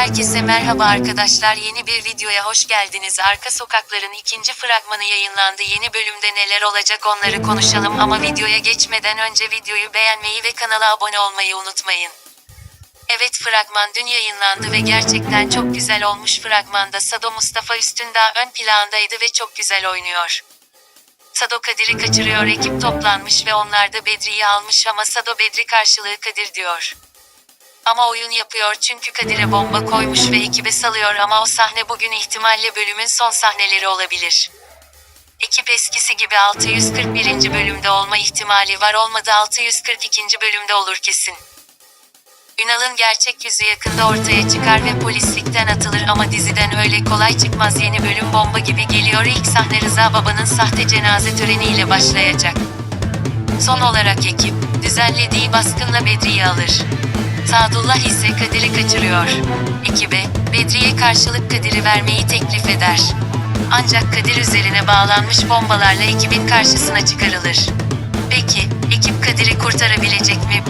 Herkese merhaba arkadaşlar yeni bir videoya hoş geldiniz. Arka Sokakların ikinci fragmanı yayınlandı. Yeni bölümde neler olacak onları konuşalım ama videoya geçmeden önce videoyu beğenmeyi ve kanala abone olmayı unutmayın. Evet fragman dün yayınlandı ve gerçekten çok güzel olmuş fragmanda Sado Mustafa Üstündağ ön plandaydı ve çok güzel oynuyor. Sado Kadir'i kaçırıyor ekip toplanmış ve onlar da Bedri'yi almış ama Sado Bedri karşılığı Kadir diyor. Ama oyun yapıyor çünkü Kadir'e bomba koymuş ve ekibe salıyor ama o sahne bugün ihtimalle bölümün son sahneleri olabilir. Ekip eskisi gibi 641. bölümde olma ihtimali var olmadı 642. bölümde olur kesin. Ünal'ın gerçek yüzü yakında ortaya çıkar ve polislikten atılır ama diziden öyle kolay çıkmaz yeni bölüm bomba gibi geliyor ilk sahne Rıza Baba'nın sahte cenaze töreniyle başlayacak. Son olarak ekip, düzenlediği baskınla Bedri'yi alır. Sadullah ise Kadir'i kaçırıyor. Ekibe, Bedri'ye karşılık Kadir'i vermeyi teklif eder. Ancak Kadir üzerine bağlanmış bombalarla ekibin karşısına çıkarılır. Peki, ekip Kadir'i kurtarabilecek mi?